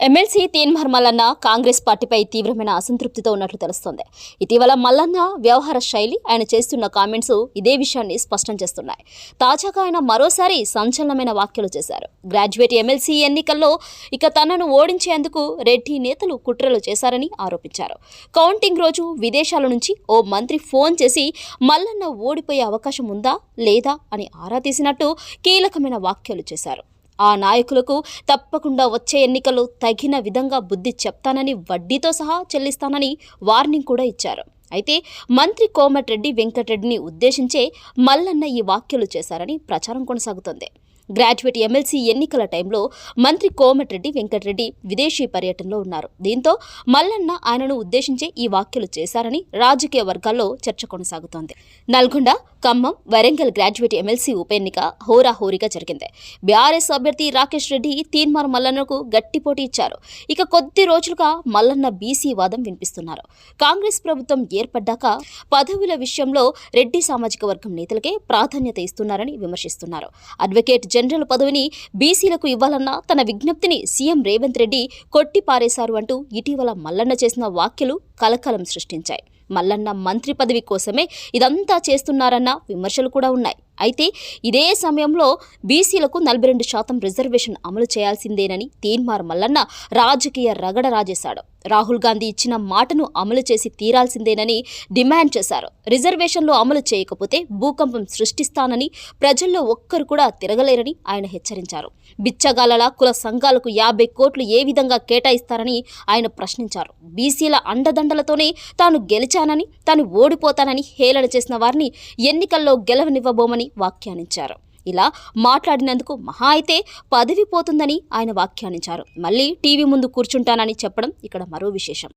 MLC Teenmar Mallanna Congress పార్టీపై తీవ్రమైన అసంతృప్తితో ఉన్నట్లు తెలుస్తోంది. ఇటీవల మల్లన్న వ్యవహార శైలి ఆయన చేస్తున్న కామెంట్స్ ఇదే విషయాన్ని స్పష్టం చేస్తున్నాయి. తాజాగా ఆయన మరోసారి సంచలనమైన వ్యాఖ్యలు చేశారు. గ్రాడ్యుయేట్ ఎమ్మెల్సీ ఎన్నికల్లో ఇక తనను ఓడించేందుకు రెడ్డి నేతలు కుట్రలు చేశారని ఆరోపించారు. కౌంటింగ్ రోజు విదేశాల నుంచి ఓ మంత్రి ఫోన్ చేసి మల్లన్న ఓడిపోయే అవకాశం ఉందా లేదా? అని ఆరా తీసినట్టు కీలకమైన వ్యాఖ్యలు చేశారు. ఆ నాయకులకు తప్పకుండా వచ్చే ఎన్నికలు తగిన విధంగా బుద్ధి చెప్తానని వడ్డీతో సహా చెల్లిస్తానని వార్నింగ్ కూడా ఇచ్చారు. అయితే మంత్రి కోమటిరెడ్డి వెంకటరెడ్డిని ఉద్దేశించే మల్లన్న ఈ వ్యాఖ్యలు చేశారని ప్రచారం కొనసాగుతోంది. గ్రాడ్యుయేట్ ఎమ్మెల్సీ ఎన్నికల టైంలో మంత్రి కోమటిరెడ్డి వెంకటరెడ్డి విదేశీ పర్యటనలో ఉన్నారు. దీంతో మల్లన్న ఆయనను ఉద్దేశించే ఈ వ్యాఖ్యలు చేశారని రాజకీయ వర్గాల్లో చర్చ కొనసాగుతోంది. నల్గొండ ఖమ్మం వరంగల్ గ్రాడ్యుయేట్ ఎమ్మెల్సీ ఉప ఎన్నిక హోరాహోరీగా జరిగింది. బీఆర్ఎస్ అభ్యర్థి రాకేష్ రెడ్డి తీన్మార్ మల్లన్నకు గట్టి పోటీ ఇచ్చారు. ఇక కొద్ది రోజులుగా మల్లన్న బీసీ వాదం వినిపిస్తున్నారు. కాంగ్రెస్ ప్రభుత్వం ఏర్పడ్డాక పదవుల విషయంలో రెడ్డి సామాజిక వర్గం నేతలకే ప్రాధాన్యత ఇస్తున్నారని విమర్శిస్తున్నారు. అడ్వకేట్ జనరల్ పదవిని బీసీలకు ఇవ్వాలన్న తన విజ్ఞప్తిని సీఎం రేవంత్ రెడ్డి కొట్టిపారేశారు అంటూ ఇటీవల మల్లన్న చేసిన వ్యాఖ్యలు కలకలం సృష్టించాయి. మల్లన్న మంత్రి పదవి కోసమే ఇదంతా చేస్తున్నారన్న విమర్శలు కూడా ఉన్నాయి. అయితే ఇదే సమయంలో బీసీలకు నలభై రెండు శాతం రిజర్వేషన్ అమలు చేయాల్సిందేనని తీన్మార్ మల్లన్న రాజకీయ రగడ రాజేశాడు. రాహుల్ గాంధీ ఇచ్చిన మాటను అమలు చేసి తీరాల్సిందేనని డిమాండ్ చేశారు. రిజర్వేషన్లు అమలు చేయకపోతే భూకంపం సృష్టిస్తానని ప్రజల్లో ఒక్కరు కూడా తిరగలేరని ఆయన హెచ్చరించారు. బిచ్చగాలల కుల సంఘాలకు యాభై కోట్లు ఏ విధంగా కేటాయిస్తారని ఆయన ప్రశ్నించారు. బీసీల అండదండలతోనే తాను గెలిచానని తాను ఓడిపోతానని హేళన చేసిన వారిని ఎన్నికల్లో గెలవనివ్వబోమని వ్యాఖ్యానించారు. ఇలా మాట్లాడినందుకు మహా అయితే పదవి పోతుందని ఆయన వ్యాఖ్యానించారు. మళ్ళీ టీవీ ముందు కూర్చుంటానని చెప్పడం ఇక్కడ మరో విశేషం.